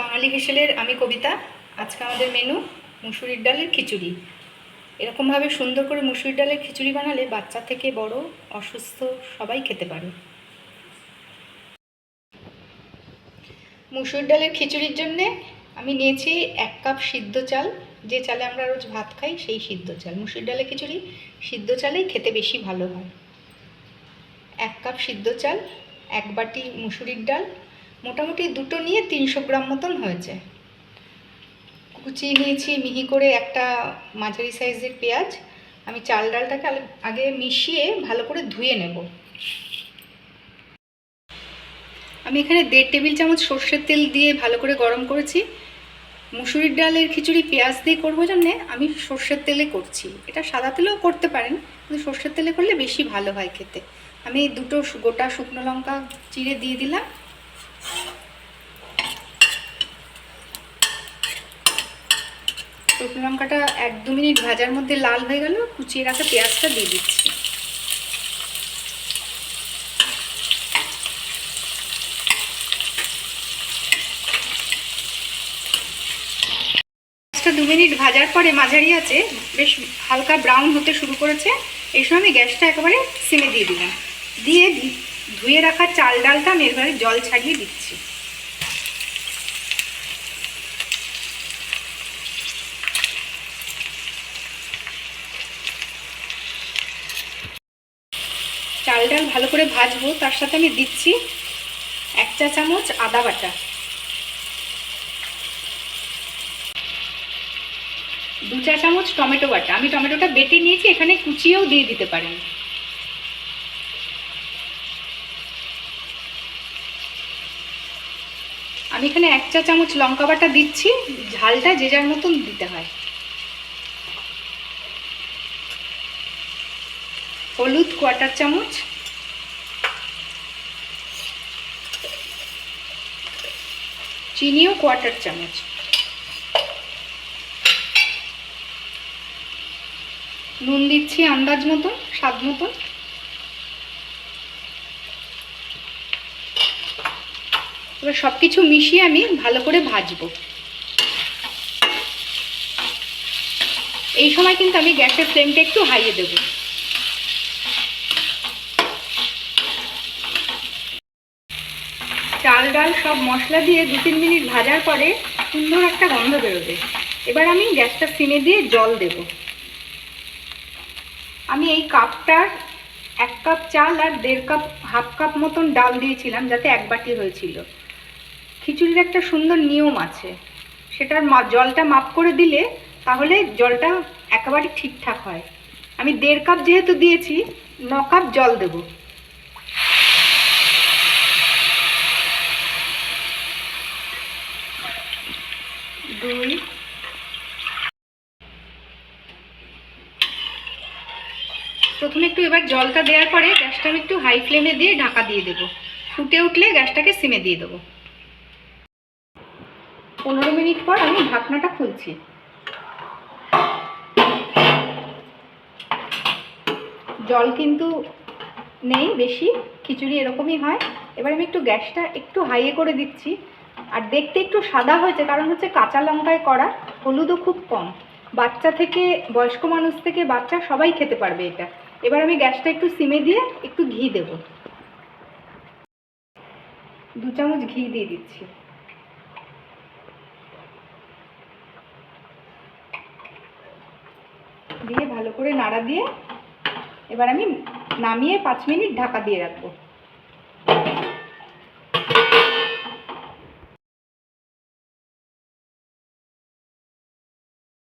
বাঙালি হেসেলের আমি কবিতা, আজকে আমাদের মেনু মুসুরির ডালের খিচুড়ি। এরকমভাবে সুন্দর করে মুসুরির ডালের খিচুড়ি বানালে বাচ্চা থেকে বড়, অসুস্থ সবাই খেতে পারে। মুসুর ডালের খিচুড়ির জন্যে আমি নিয়েছি এক কাপ সিদ্ধ চাল। যে চালে আমরা রোজ ভাত খাই, সেই সিদ্ধ চাল। মুসুর ডালের খিচুড়ি সিদ্ধ চালেই খেতে বেশি ভালো হয়। এক কাপ সিদ্ধ চাল, এক বাটি মুসুরির ডাল মোটামুটি দুটো নিয়ে তিনশো গ্রাম মতন হয়েছে। কুচিয়ে নিয়েছি, মিহি করে একটা মাঝারি সাইজের পেঁয়াজ। আমি চাল ডালটাকে আগে মিশিয়ে ভালো করে ধুয়ে নেব। আমি এখানে দেড় টেবিল চামচ সর্ষের তেল দিয়ে ভালো করে গরম করেছি। মুসুরির ডালের খিচুড়ি পেঁয়াজ দিয়ে করব জন্যে আমি সর্ষের তেলে করছি। এটা সাদা তেলেও করতে পারেন, কিন্তু সর্ষের তেলে করলে বেশি ভালো হয় খেতে। আমি দুটো গোটা শুকনো লঙ্কা চিড়ে দিয়ে দিলাম। শুকনো লঙ্কাটা এক দু মিনিট ভাজার মধ্যে লাল হয়ে গেল, কুচিয়ে রাখা পেঁয়াজটা দিয়ে দিচ্ছি। দু মিনিট ভাজার পরে মাঝারি আছে, বেশ হালকা ব্রাউন হতে শুরু করেছে। এই সময় আমি গ্যাসটা একেবারে সিমে দিয়ে দিলাম। দিয়ে ধুয়ে রাখা চাল ডালটা আমি এবারে জল ছাড়িয়ে দিচ্ছি। চাল ডাল ভালো করে ভাজবো। তার সাথে আমি দিচ্ছি এক চা চামচ আদা বাটা। দু চা চামচ টমেটো বাটা। আমি টমেটোটা বেটে নিয়েছি, এখানে কুচিয়েও দিয়ে দিতে পারেন। আমি এখানে এক চা চামচ লঙ্কা বাটা দিচ্ছি। ঝালটা যে যার মতন দিতে হয়। হলুদ কোয়াটার চামচ। চিনিও কোয়াটার চামচ। নুন দিচ্ছি আন্দাজ মতন, স্বাদ মতন। এবার সব কিছু মিশিয়ে আমি ভালো করে ভাজবো। এই সময় কিন্তু আমি গ্যাসের ফ্লেমটা একটু হাইয়ে দেবো। চাল ডাল সব মশলা দিয়ে দু তিন মিনিট ভাজার পরে সুন্দর একটা গন্ধ বেরোবে। এবার আমি গ্যাসটা সিমে দিয়ে জল দেব। আমি এই কাপটার এক কাপ চাল আর দেড় কাপ, হাফ কাপ মতন ডাল দিয়েছিলাম যাতে এক বাটি হয়েছিল। খিচুড়ির একটা সুন্দর নিয়ম আছে। সেটার জলটা মাপ করে দিলে তাহলে জলটা একেবারে ঠিকঠাক হয়। আমি দেড় কাপ যেহেতু দিয়েছি, ন কাপ জল দেবো। প্রথমে একটু এবার জলটা দেওয়ার পরে গ্যাসটা আমি একটু হাই ফ্লেমে দিয়ে ঢাকা দিয়ে দেবো। ফুটে উঠলে গ্যাসটাকে সিমে দিয়ে দেবো। পনেরো মিনিট পর আমি ঢাকনাটা খুলছি। জল কিন্তু নেই বেশি, খিচুড়ি এরকমই হয়। এবার আমি একটু গ্যাসটা একটু হাইয়ে করে দিচ্ছি। আর দেখতে একটু সাদা হয়েছে, কারণ হচ্ছে কাঁচা লঙ্কায় করা, হলুদও খুব কম। বাচ্চা থেকে, বয়স্ক মানুষ থেকে বাচ্চা সবাই খেতে পারবে এটা। এবার আমি গ্যাসটা একটু সিমে দিয়ে একটু ঘি দেব। দু চামচ ঘি দিয়ে দিচ্ছি। দিয়ে ভালো করে নাড়া দিয়ে এবার আমি নামিয়ে পাঁচ মিনিট ঢাকা দিয়ে রাখব।